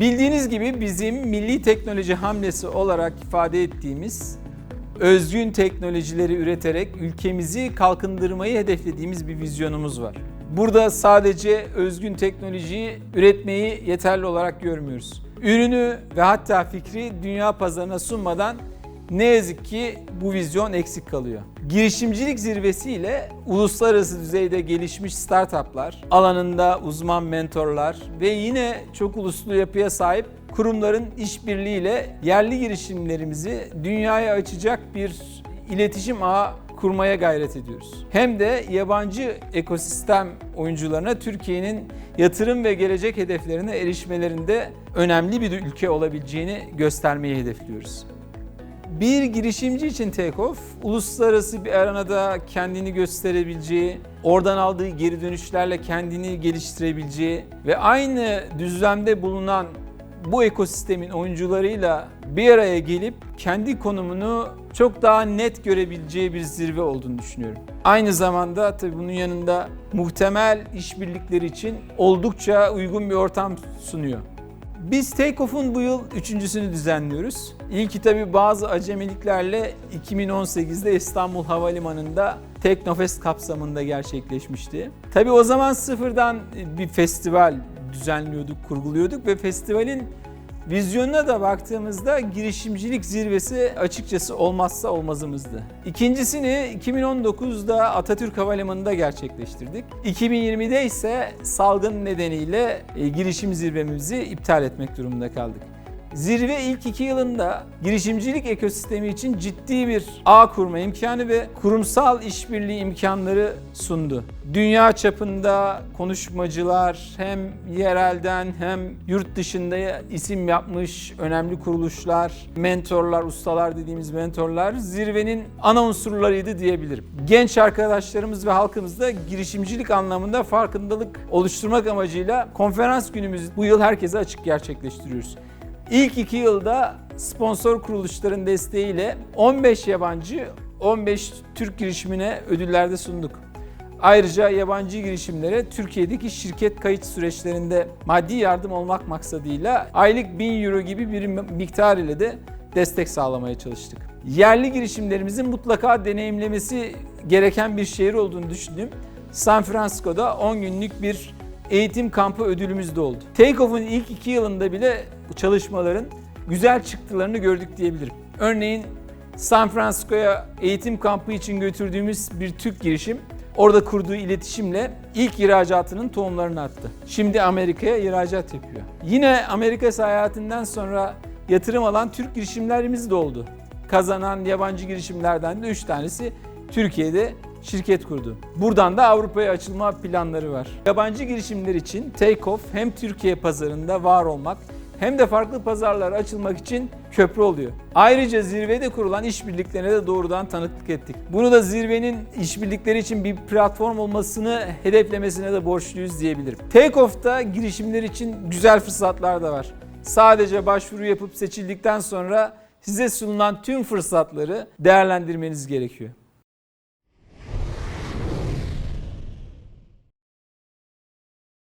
Bildiğiniz gibi bizim milli teknoloji hamlesi olarak ifade ettiğimiz özgün teknolojileri üreterek ülkemizi kalkındırmayı hedeflediğimiz bir vizyonumuz var. Burada sadece özgün teknolojiyi üretmeyi yeterli olarak görmüyoruz. Ürünü ve hatta fikri dünya pazarına sunmadan ne yazık ki bu vizyon eksik kalıyor. Girişimcilik zirvesiyle uluslararası düzeyde gelişmiş startuplar, alanında uzman mentorlar ve yine çok uluslu yapıya sahip kurumların işbirliğiyle yerli girişimlerimizi dünyaya açacak bir iletişim ağı kurmaya gayret ediyoruz. Hem de yabancı ekosistem oyuncularına Türkiye'nin yatırım ve gelecek hedeflerine erişmelerinde önemli bir ülke olabileceğini göstermeyi hedefliyoruz. Bir girişimci için Takeoff, uluslararası bir arenada kendini gösterebileceği, oradan aldığı geri dönüşlerle kendini geliştirebileceği ve aynı düzlemde bulunan bu ekosistemin oyuncularıyla bir araya gelip kendi konumunu çok daha net görebileceği bir zirve olduğunu düşünüyorum. Aynı zamanda tabii bunun yanında muhtemel işbirlikleri için oldukça uygun bir ortam sunuyor. Biz Takeoff'un bu yıl üçüncüsünü düzenliyoruz. İlki tabi bazı acemiliklerle 2018'de İstanbul Havalimanı'nda Teknofest kapsamında gerçekleşmişti. Tabi o zaman sıfırdan bir festival düzenliyorduk, kurguluyorduk ve festivalin vizyonuna da baktığımızda girişimcilik zirvesi açıkçası olmazsa olmazımızdı. İkincisini 2019'da Atatürk Havalimanı'nda gerçekleştirdik. 2020'de ise salgın nedeniyle e, girişim zirvemizi iptal etmek durumunda kaldık. Zirve ilk iki yılında girişimcilik ekosistemi için ciddi bir ağ kurma imkanı ve kurumsal işbirliği imkanları sundu. Dünya çapında konuşmacılar hem yerelden hem yurt dışında isim yapmış önemli kuruluşlar, mentorlar, ustalar dediğimiz mentorlar zirvenin ana unsurlarıydı diyebilirim. Genç arkadaşlarımız ve halkımız da girişimcilik anlamında farkındalık oluşturmak amacıyla konferans günümüzü bu yıl herkese açık gerçekleştiriyoruz. İlk iki yılda sponsor kuruluşların desteğiyle 15 yabancı, 15 Türk girişimine ödüllerde sunduk. Ayrıca yabancı girişimlere Türkiye'deki şirket kayıt süreçlerinde maddi yardım olmak maksadıyla aylık 1000 euro gibi bir miktar ile de destek sağlamaya çalıştık. Yerli girişimlerimizin mutlaka deneyimlemesi gereken bir şehir olduğunu düşündüm. San Francisco'da 10 günlük bir eğitim kampı ödülümüz de oldu. Takeoff'un ilk iki yılında bile çalışmaların güzel çıktılarını gördük diyebilirim. Örneğin San Francisco'ya eğitim kampı için götürdüğümüz bir Türk girişim orada kurduğu iletişimle ilk ihracatının tohumlarını attı. Şimdi Amerika'ya ihracat yapıyor. Yine Amerika seyahatinden sonra yatırım alan Türk girişimlerimiz de oldu. Kazanan yabancı girişimlerden de 3 tanesi Türkiye'de şirket kurdu. Buradan da Avrupa'ya açılma planları var. Yabancı girişimler için Takeoff hem Türkiye pazarında var olmak hem de farklı pazarlara açılmak için köprü oluyor. Ayrıca zirvede kurulan işbirliklerine de doğrudan tanıklık ettik. Bunu da zirvenin işbirlikleri için bir platform olmasını hedeflemesine de borçluyuz diyebilirim. Takeoff'ta girişimler için güzel fırsatlar da var. Sadece başvuru yapıp seçildikten sonra size sunulan tüm fırsatları değerlendirmeniz gerekiyor.